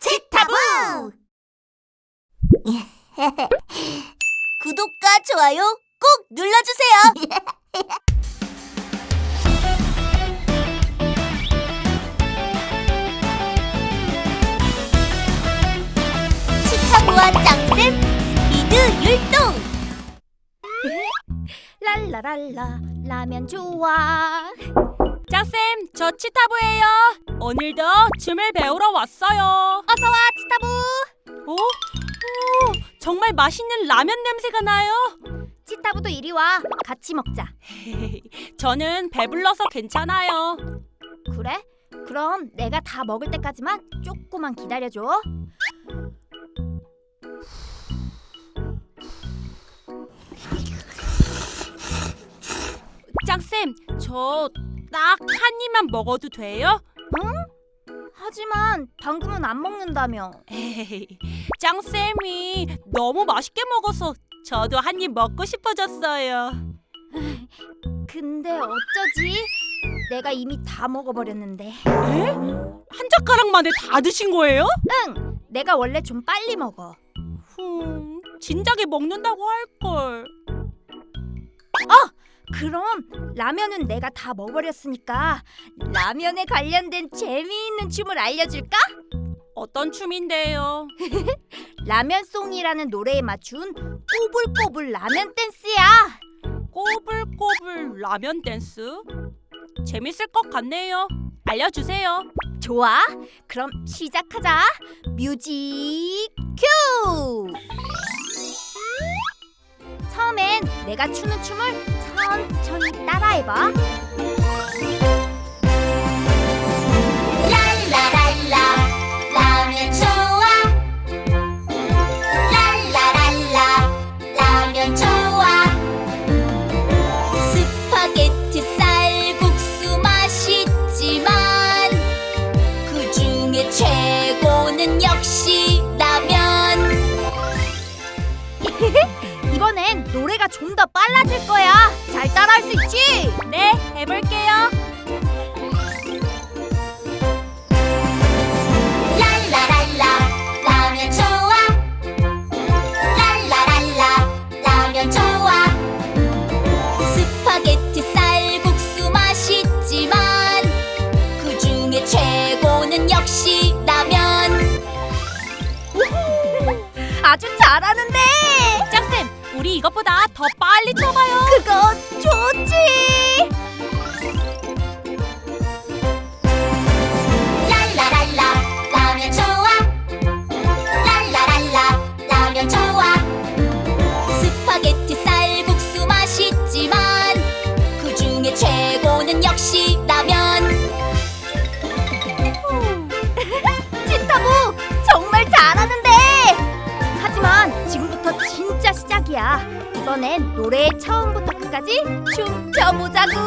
치타부! 구독과 좋아요 꼭 눌러주세요. 치타부와 짱쌤 스피드 율동. 랄라랄라 라면 좋아 짱쌤, 저 치타부예요. 오늘도 춤을 배우러 왔어요. 어서 와 치타부 오, 오, 정말 맛있는 라면 냄새가 나요. 치타부도 이리 와 같이 먹자 저는 배불러서 괜찮아요. 그래? 그럼 내가 다 먹을 때까지만 조금만 기다려줘 짱쌤, 저 딱 한 입만 먹어도 돼요? 하지만 방금은 안 먹는다며 에이, 짱쌤이 너무 맛있게 먹어서 저도 한 입 먹고 싶어졌어요. 근데 어쩌지? 내가 이미 다 먹어버렸는데 에? 한 젓가락 만에 다 드신 거예요? 응! 내가 원래 좀 빨리 먹어 흠, 진작에 먹는다고 할걸. 그럼 라면은 내가 다 먹어버렸으니까 라면에 관련된 재미있는 춤을 알려줄까? 어떤 춤인데요? 라면송이라는 노래에 맞춘 꼬불꼬불 라면 댄스야. 꼬불꼬불 라면 댄스? 재밌을 것 같네요. 알려주세요. 좋아. 그럼 시작하자. 뮤직 큐. 처음엔 내가 추는 춤을 천천히 따라해봐. 이번엔 노래가 좀 더 빨라질 거야. 잘 따라할 수 있지? 네, 해볼게요. 랄라랄라 라면 좋아 랄라랄라 라면 좋아 스파게티 쌀국수 맛있지만 그 중에 최고는 역시 라면 아주 잘하는데. 우리 이것보다 더 빨리 쳐봐요. 그거 좋지. 시작이야. 이번엔 노래의 처음부터 끝까지 춤춰보자구.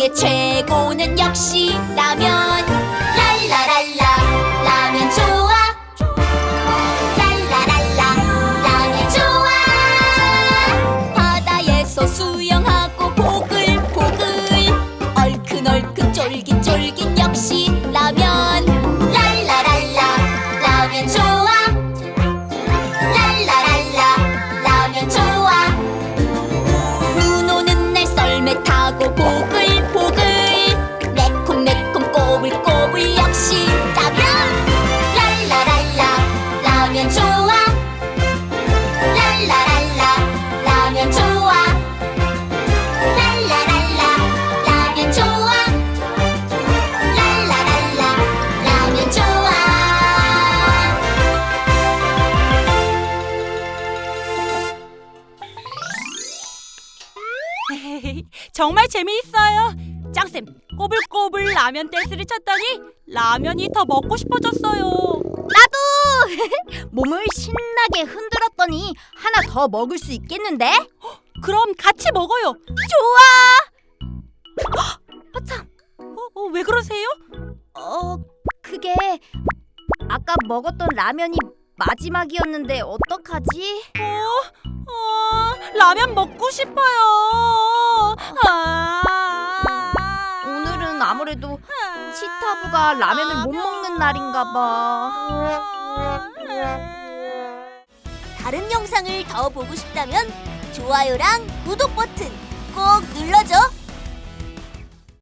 중에 최고는 역시 정말 재미있어요. 짱쌤, 꼬불꼬불 라면 댄스를 쳤더니 라면이 더 먹고 싶어졌어요. 몸을 신나게 흔들었더니 하나 더 먹을 수 있겠는데? 그럼 같이 먹어요. 좋아. 아참. 어, 어, 왜 그러세요? 어, 그게 아까 먹었던 라면이 마지막이었는데 어떡하지? 어, 어, 라면 먹고 싶어요. 아, 오늘은 아무래도 치타부가 라면을 못 먹는 날인가 봐. 다른 영상을 더 보고 싶다면 좋아요랑 구독 버튼 꼭 눌러줘.